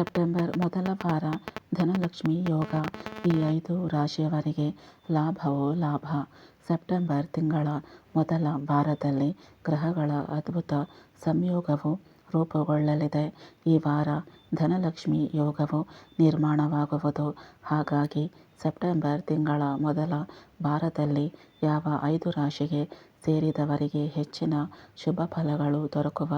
September ಮೊದಲ ವಾರ ಧನಲಕ್ಷ್ಮಿ ಯೋಗ. ಈ ಐದು ರಾಶಿಯವರಿಗೆ ಲಾಭವೋ ಲಾಭ? ಸೆಪ್ಟೆಂಬರ್ ತಿಂಗಳ ಮೊದಲ ವಾರದಲ್ಲಿ ಗ್ರಹಗಳ ಅದ್ಭುತ ಸಂಯೋಗವು ರೂಪುಗೊಳ್ಳಲಿದೆ. ಈ ವಾರ ಧನಲಕ್ಷ್ಮಿ ಯೋಗವು ನಿರ್ಮಾಣವಾಗುವುದು. ಹಾಗಾಗಿ ಸೆಪ್ಟೆಂಬರ್ ತಿಂಗಳ ಮೊದಲ ವಾರದಲ್ಲಿ ಯಾವ ಐದು ರಾಶಿಗೆ ಸೇರಿದವರಿಗೆ ಹೆಚ್ಚಿನ ಶುಭ ಫಲಗಳು ದೊರಕುವ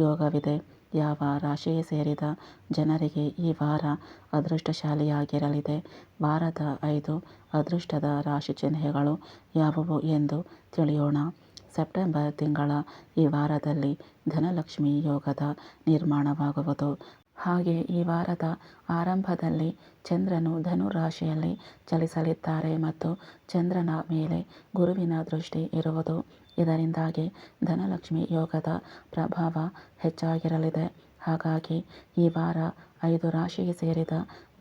ಯೋಗವಿದೆ. ಯಾವ ರಾಶಿಗೆ ಸೇರಿದ ಜನರಿಗೆ ಈ ವಾರ ಅದೃಷ್ಟಶಾಲಿಯಾಗಿರಲಿದೆ. ವಾರದ ಐದು ಅದೃಷ್ಟದ ರಾಶಿ ಚಿಹ್ನೆಗಳು ಯಾವುವು ಎಂದು ತಿಳಿಯೋಣ. ಸೆಪ್ಟೆಂಬರ್ ತಿಂಗಳ ಈ ವಾರದಲ್ಲಿ ಧನಲಕ್ಷ್ಮಿ ಯೋಗದ ನಿರ್ಮಾಣವಾಗುವುದು. ಹಾಗೆ ಈ ವಾರದ ಆರಂಭದಲ್ಲಿ ಚಂದ್ರನು ಧನು ರಾಶಿಯಲ್ಲಿ ಚಲಿಸಲಿದ್ದಾರೆ ಮತ್ತು ಚಂದ್ರನ ಮೇಲೆ ಗುರುವಿನ ದೃಷ್ಟಿ ಇರುವುದು ಇದರಿಂದಾಗಿ ಧನಲಕ್ಷ್ಮಿ ಯೋಗದ ಪ್ರಭಾವ ಹೆಚ್ಚಾಗಿರಲಿದೆ. ಹಾಗಾಗಿ ಈ ವಾರ ಐದು ರಾಶಿಗೆ ಸೇರಿದ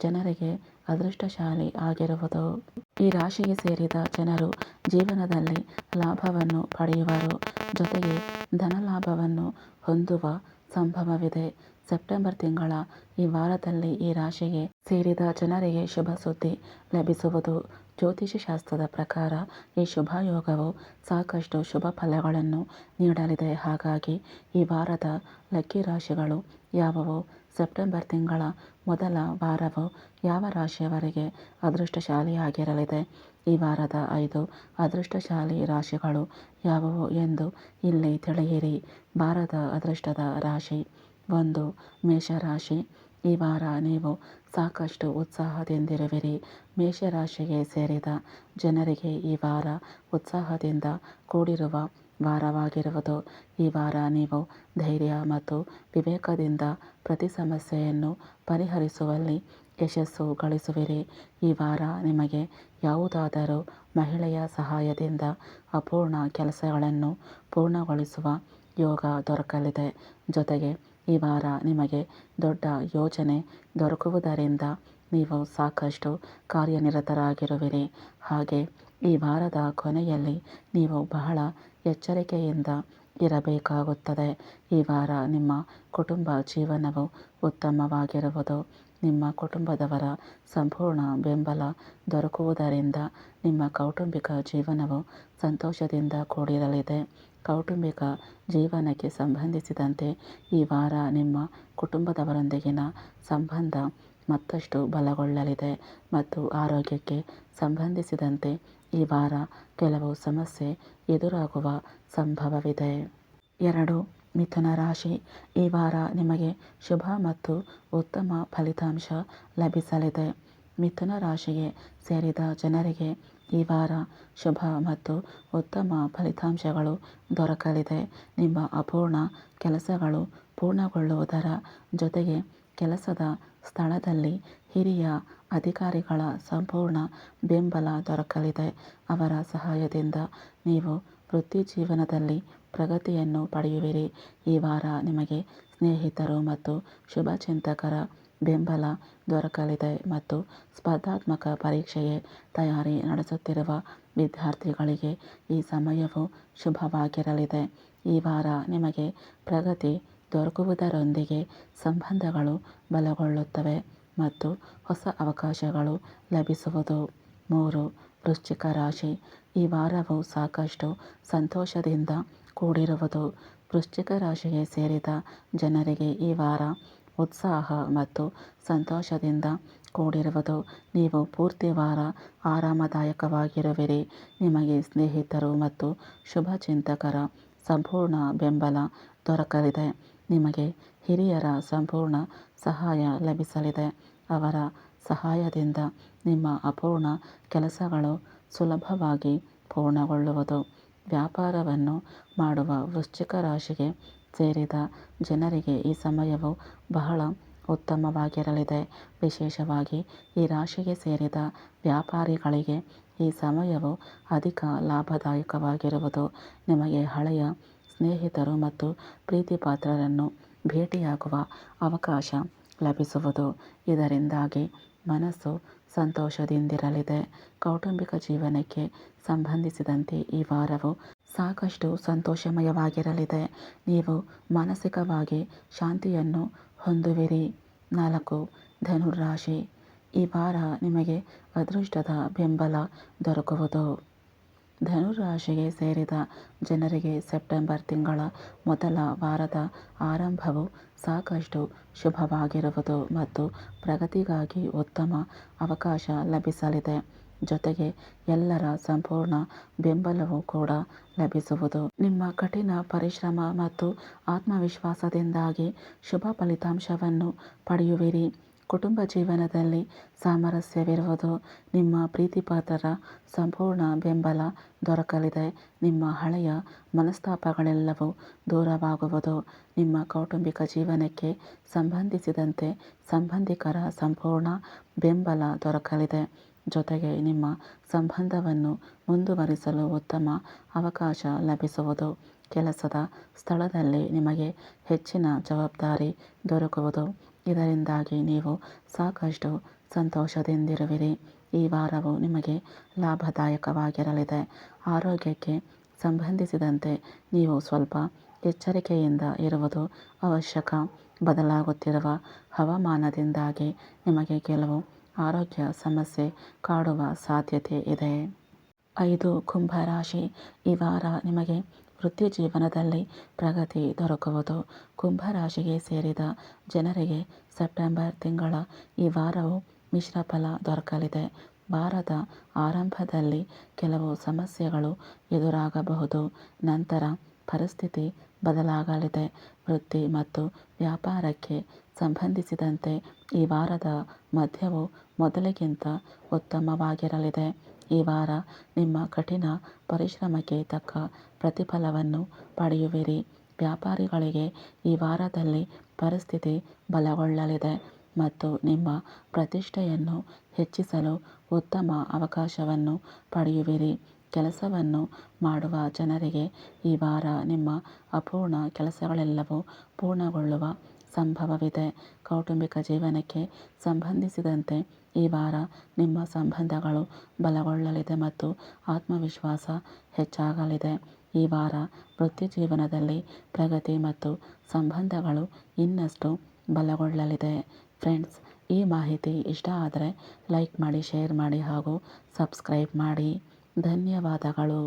ಜನರಿಗೆ ಅದೃಷ್ಟಶಾಲಿ ಆಗಿರುವುದು. ಈ ರಾಶಿಗೆ ಸೇರಿದ ಜನರು ಜೀವನದಲ್ಲಿ ಲಾಭವನ್ನು ಪಡೆಯುವರು. ಜೊತೆಗೆ ಧನಲಾಭವನ್ನು ಹೊಂದುವ ಸಂಭವವಿದೆ. ಸೆಪ್ಟೆಂಬರ್ ತಿಂಗಳ ಈ ವಾರದಲ್ಲಿ ಈ ರಾಶಿಗೆ ಸೇರಿದ ಜನರಿಗೆ ಶುಭ ಸುದ್ದಿ ಲಭಿಸುವುದು ಜ್ಯೋತಿಷ್ಯ ಶಾಸ್ತ್ರದ ಪ್ರಕಾರ ಈ ಶುಭ ಯೋಗವು ಸಾಕಷ್ಟು ಶುಭ ಫಲಗಳನ್ನು ನೀಡಲಿದೆ. ಹಾಗಾಗಿ ಈ ವಾರದ ಲಕ್ಕಿ ರಾಶಿಗಳು ಯಾವುವು? ಸೆಪ್ಟೆಂಬರ್ ತಿಂಗಳ ಮೊದಲ ವಾರವು ಯಾವ ರಾಶಿಯವರಿಗೆ ಅದೃಷ್ಟಶಾಲಿಯಾಗಿರಲಿದೆ? ಈ ವಾರದ ಐದು ಅದೃಷ್ಟಶಾಲಿ ರಾಶಿಗಳು ಯಾವುವು ಎಂದು ಇಲ್ಲಿ ತಿಳಿಯಿರಿ. ವಾರದ ಅದೃಷ್ಟದ ರಾಶಿ ಒಂದು ಮೇಷರಾಶಿ. ಈ ವಾರ ನೀವು ಸಾಕಷ್ಟು ಉತ್ಸಾಹದಿಂದಿರುವಿರಿ. ಮೇಷರಾಶಿಗೆ ಸೇರಿದ ಜನರಿಗೆ ಈ ವಾರ ಉತ್ಸಾಹದಿಂದ ಕೂಡಿರುವ ವಾರವಾಗಿರುವುದು. ಈ ವಾರ ನೀವು ಧೈರ್ಯ ಮತ್ತು ವಿವೇಕದಿಂದ ಪ್ರತಿ ಸಮಸ್ಯೆಯನ್ನು ಪರಿಹರಿಸುವಲ್ಲಿ ಯಶಸ್ಸು ಗಳಿಸುವಿರಿ. ಈ ವಾರ ನಿಮಗೆ ಯಾವುದಾದರೂ ಮಹಿಳೆಯ ಸಹಾಯದಿಂದ ಅಪೂರ್ಣ ಕೆಲಸಗಳನ್ನು ಪೂರ್ಣಗೊಳಿಸುವ ಯೋಗ ದೊರಕಲಿದೆ. ಜೊತೆಗೆ ಈ ವಾರ ನಿಮಗೆ ದೊಡ್ಡ ಯೋಜನೆ ದೊರಕುವುದರಿಂದ ನೀವು ಸಾಕಷ್ಟು ಕಾರ್ಯನಿರತರಾಗಿರುವಿರಿ. ಹಾಗೆ ಈ ವಾರದ ಕೊನೆಯಲ್ಲಿ ನೀವು ಬಹಳ ಎಚ್ಚರಿಕೆಯಿಂದ ಇರಬೇಕಾಗುತ್ತದೆ. ಈ ವಾರ ನಿಮ್ಮ ಕುಟುಂಬ ಜೀವನವು ಉತ್ತಮವಾಗಿರುವುದು. ನಿಮ್ಮ ಕುಟುಂಬದವರ ಸಂಪೂರ್ಣ ಬೆಂಬಲ ದೊರಕುವುದರಿಂದ ನಿಮ್ಮ ಕೌಟುಂಬಿಕ ಜೀವನವು ಸಂತೋಷದಿಂದ ಕೂಡಿರಲಿದೆ. ಕೌಟುಂಬಿಕ ಜೀವನಕ್ಕೆ ಸಂಬಂಧಿಸಿದಂತೆ ಈ ವಾರ ನಿಮ್ಮ ಕುಟುಂಬದವರೊಂದಿಗಿನ ಸಂಬಂಧ ಮತ್ತಷ್ಟು ಬಲಗೊಳ್ಳಲಿದೆ ಮತ್ತು ಆರೋಗ್ಯಕ್ಕೆ ಸಂಬಂಧಿಸಿದಂತೆ ಈ ವಾರ ಕೆಲವು ಸಮಸ್ಯೆ ಎದುರಾಗುವ ಸಂಭವವಿದೆ. ಎರಡು ಮಿಥುನ ರಾಶಿ. ಈ ವಾರ ನಿಮಗೆ ಶುಭ ಮತ್ತು ಉತ್ತಮ ಫಲಿತಾಂಶ ಲಭಿಸಲಿದೆ. ಮಿಥುನ ರಾಶಿಗೆ ಸೇರಿದ ಜನರಿಗೆ ಈ ವಾರ ಶುಭ ಮತ್ತು ಉತ್ತಮ ಫಲಿತಾಂಶಗಳು ದೊರಕಲಿದೆ. ನಿಮ್ಮ ಅಪೂರ್ಣ ಕೆಲಸಗಳು ಪೂರ್ಣಗೊಳ್ಳುವುದರ ಜೊತೆಗೆ ಕೆಲಸದ ಸ್ಥಳದಲ್ಲಿ ಹಿರಿಯ ಅಧಿಕಾರಿಗಳ ಸಂಪೂರ್ಣ ಬೆಂಬಲ ದೊರಕಲಿದೆ. ಅವರ ಸಹಾಯದಿಂದ ನೀವು ವೃತ್ತಿಜೀವನದಲ್ಲಿ ಪ್ರಗತಿಯನ್ನು ಪಡೆಯುವಿರಿ. ಈ ವಾರ ನಿಮಗೆ ಸ್ನೇಹಿತರು ಮತ್ತು ಶುಭಚಿಂತಕರ ಬೆಂಬಲ ದೊರಕಲಿದೆ ಮತ್ತು ಸ್ಪರ್ಧಾತ್ಮಕ ಪರೀಕ್ಷೆಗೆ ತಯಾರಿ ನಡೆಸುತ್ತಿರುವ ವಿದ್ಯಾರ್ಥಿಗಳಿಗೆ ಈ ಸಮಯವು ಶುಭವಾಗಿರಲಿದೆ. ಈ ವಾರ ನಿಮಗೆ ಪ್ರಗತಿ ದೊರಕುವುದರೊಂದಿಗೆ ಸಂಬಂಧಗಳು ಬಲಗೊಳ್ಳುತ್ತವೆ ಮತ್ತು ಹೊಸ ಅವಕಾಶಗಳು ಲಭಿಸುವುದು. ಮೂರು, ವೃಶ್ಚಿಕ ರಾಶಿ. ಈ ವಾರವು ಸಾಕಷ್ಟು ಸಂತೋಷದಿಂದ ಕೂಡಿರುವುದು. ವೃಶ್ಚಿಕ ರಾಶಿಗೆ ಸೇರಿದ ಜನರಿಗೆ ಈ ವಾರ ಉತ್ಸಾಹ ಮತ್ತು ಸಂತೋಷದಿಂದ ಕೂಡಿರುವುದು. ನೀವು ಪೂರ್ತಿ ವಾರ ಆರಾಮದಾಯಕವಾಗಿರುವಿರಿ. ನಿಮಗೆ ಸ್ನೇಹಿತರು ಮತ್ತು ಶುಭಚಿಂತಕರ ಸಂಪೂರ್ಣ ಬೆಂಬಲ ದೊರಕಲಿದೆ. ನಿಮಗೆ ಹಿರಿಯರ ಸಂಪೂರ್ಣ ಸಹಾಯ ಲಭಿಸಲಿದೆ. ಅವರ ಸಹಾಯದಿಂದ ನಿಮ್ಮ ಅಪೂರ್ಣ ಕೆಲಸಗಳು ಸುಲಭವಾಗಿ ಪೂರ್ಣಗೊಳ್ಳುವುದು. ವ್ಯಾಪಾರವನ್ನು ಮಾಡುವ ವೃಶ್ಚಿಕ ರಾಶಿಗೆ ಸೇರಿದ ಜನರಿಗೆ ಈ ಸಮಯವು ಬಹಳ ಉತ್ತಮವಾಗಿರಲಿದೆ. ವಿಶೇಷವಾಗಿ ಈ ರಾಶಿಗೆ ಸೇರಿದ ವ್ಯಾಪಾರಿಗಳಿಗೆ ಈ ಸಮಯವು ಅಧಿಕ ಲಾಭದಾಯಕವಾಗಿರುವುದು ನಿಮಗೆ ಹಳೆಯ ಸ್ನೇಹಿತರು ಮತ್ತು ಪ್ರೀತಿಪಾತ್ರರನ್ನು ಭೇಟಿಯಾಗುವ ಅವಕಾಶ ಲಭಿಸುವುದು. ಇದರಿಂದಾಗಿ ಮನಸ್ಸು ಸಂತೋಷದಿಂದಿರಲಿದೆ. ಕೌಟುಂಬಿಕ ಜೀವನಕ್ಕೆ ಸಂಬಂಧಿಸಿದಂತೆ ಈ ವಾರವು ಸಾಕಷ್ಟು ಸಂತೋಷಮಯವಾಗಿರಲಿದೆ. ನೀವು ಮಾನಸಿಕವಾಗಿ ಶಾಂತಿಯನ್ನು ಹೊಂದುವಿರಿ. ನಾಲ್ಕು ಧನುರಾಶಿ ಈ ವಾರ ನಿಮಗೆ ಅದೃಷ್ಟದ ಬೆಂಬಲ ದೊರಕುವುದು. ಧನುರಾಶಿಗೆ ಸೇರಿದ ಜನರಿಗೆ ಸೆಪ್ಟೆಂಬರ್ ತಿಂಗಳ ಮೊದಲ ವಾರದ ಆರಂಭವು ಸಾಕಷ್ಟು ಶುಭವಾಗಿರುವುದು ಮತ್ತು ಪ್ರಗತಿಗಾಗಿ ಉತ್ತಮ ಅವಕಾಶ ಲಭಿಸಲಿದೆ. ಜೊತೆಗೆ ಎಲ್ಲರ ಸಂಪೂರ್ಣ ಬೆಂಬಲವೂ ಕೂಡ ಲಭಿಸುವುದು. ನಿಮ್ಮ ಕಠಿಣ ಪರಿಶ್ರಮ ಮತ್ತು ಆತ್ಮವಿಶ್ವಾಸದಿಂದಾಗಿ ಶುಭ ಫಲಿತಾಂಶವನ್ನು ಪಡೆಯುವಿರಿ. ಕುಟುಂಬ ಜೀವನದಲ್ಲಿ ಸಾಮರಸ್ಯವಿರುವುದು ನಿಮ್ಮ ಪ್ರೀತಿಪಾತ್ರರ ಸಂಪೂರ್ಣ ಬೆಂಬಲ ದೊರಕಲಿದೆ. ನಿಮ್ಮ ಹಳೆಯ ಮನಸ್ತಾಪಗಳೆಲ್ಲವೂ ದೂರವಾಗುವುದು. ನಿಮ್ಮ ಕೌಟುಂಬಿಕ ಜೀವನಕ್ಕೆ ಸಂಬಂಧಿಸಿದಂತೆ ಸಂಬಂಧಿಕರ ಸಂಪೂರ್ಣ ಬೆಂಬಲ ದೊರಕಲಿದೆ. ಜೊತೆಗೆ ನಿಮ್ಮ ಸಂಬಂಧವನ್ನು ಮುಂದುವರಿಸಲು ಉತ್ತಮ ಅವಕಾಶ ಲಭಿಸುವುದು. ಕೆಲಸದ ಸ್ಥಳದಲ್ಲಿ ನಿಮಗೆ ಹೆಚ್ಚಿನ ಜವಾಬ್ದಾರಿ ದೊರಕುವುದು. ಇದರಿಂದಾಗಿ ನೀವು ಸಾಕಷ್ಟು ಸಂತೋಷದಿಂದಿರುವಿರಿ. ಈ ವಾರವು ನಿಮಗೆ ಲಾಭದಾಯಕವಾಗಿರಲಿದೆ. ಆರೋಗ್ಯಕ್ಕೆ ಸಂಬಂಧಿಸಿದಂತೆ ನೀವು ಸ್ವಲ್ಪ ಎಚ್ಚರಿಕೆಯಿಂದ ಇರುವುದು ಅವಶ್ಯಕ. ಬದಲಾಗುತ್ತಿರುವ ಹವಾಮಾನದಿಂದಾಗಿ ನಿಮಗೆ ಕೆಲವು ಆರೋಗ್ಯ ಸಮಸ್ಯೆ ಕಾಡುವ ಸಾಧ್ಯತೆ ಇದೆ. ಐದು ಕುಂಭರಾಶಿ ಈ ವಾರ ನಿಮಗೆ ವೃತ್ತಿ ಜೀವನದಲ್ಲಿ ಪ್ರಗತಿ ದೊರಕುವುದು. ಕುಂಭರಾಶಿಗೆ ಸೇರಿದ ಜನರಿಗೆ ಸೆಪ್ಟೆಂಬರ್ ತಿಂಗಳ ಈ ವಾರವು ಮಿಶ್ರ ಫಲ ದೊರಕಲಿದೆ. ವಾರದ ಆರಂಭದಲ್ಲಿ ಕೆಲವು ಸಮಸ್ಯೆಗಳು ಎದುರಾಗಬಹುದು. ನಂತರ ಪರಿಸ್ಥಿತಿ ಬದಲಾಗಲಿದೆ. ವೃತ್ತಿ ಮತ್ತು ವ್ಯಾಪಾರಕ್ಕೆ ಸಂಬಂಧಿಸಿದಂತೆ ಈ ವಾರದ ಮಧ್ಯವು ಮೊದಲಿಗಿಂತ ಉತ್ತಮವಾಗಿರಲಿದೆ. ಈ ವಾರ ನಿಮ್ಮ ಕಠಿಣ ಪರಿಶ್ರಮಕ್ಕೆ ತಕ್ಕ ಪ್ರತಿಫಲವನ್ನು ಪಡೆಯುವಿರಿ. ವ್ಯಾಪಾರಿಗಳಿಗೆ ಈ ವಾರದಲ್ಲಿ ಪರಿಸ್ಥಿತಿ ಬಲಗೊಳ್ಳಲಿದೆ ಮತ್ತು ನಿಮ್ಮ ಪ್ರತಿಷ್ಠೆಯನ್ನು ಹೆಚ್ಚಿಸಲು ಉತ್ತಮ ಅವಕಾಶವನ್ನು ಪಡೆಯುವಿರಿ. ಕೆಲಸವನ್ನು ಮಾಡುವ ಜನರಿಗೆ ಈ ವಾರ ನಿಮ್ಮ ಅಪೂರ್ಣ ಕೆಲಸಗಳೆಲ್ಲವೂ ಪೂರ್ಣಗೊಳ್ಳುವ ಸಂಭವವಿದೆ. ಕೌಟುಂಬಿಕ ಜೀವನಕ್ಕೆ ಸಂಬಂಧಿಸಿದಂತೆ ಈ ವಾರ ನಿಮ್ಮ ಸಂಬಂಧಗಳು ಬಲಗೊಳ್ಳಲಿದೆ ಮತ್ತು ಆತ್ಮವಿಶ್ವಾಸ ಹೆಚ್ಚಾಗಲಿದೆ. ಈ ವಾರ ವೃತ್ತಿ ಜೀವನದಲ್ಲಿ ಪ್ರಗತಿ ಮತ್ತು ಸಂಬಂಧಗಳು ಇನ್ನಷ್ಟು ಬಲಗೊಳ್ಳಲಿದೆ. ಫ್ರೆಂಡ್ಸ್, ಈ ಮಾಹಿತಿ ಇಷ್ಟ ಆದರೆ ಲೈಕ್ ಮಾಡಿ, ಶೇರ್ ಮಾಡಿ ಹಾಗೂ ಸಬ್ಸ್ಕ್ರೈಬ್ ಮಾಡಿ. ಧನ್ಯವಾದಗಳು.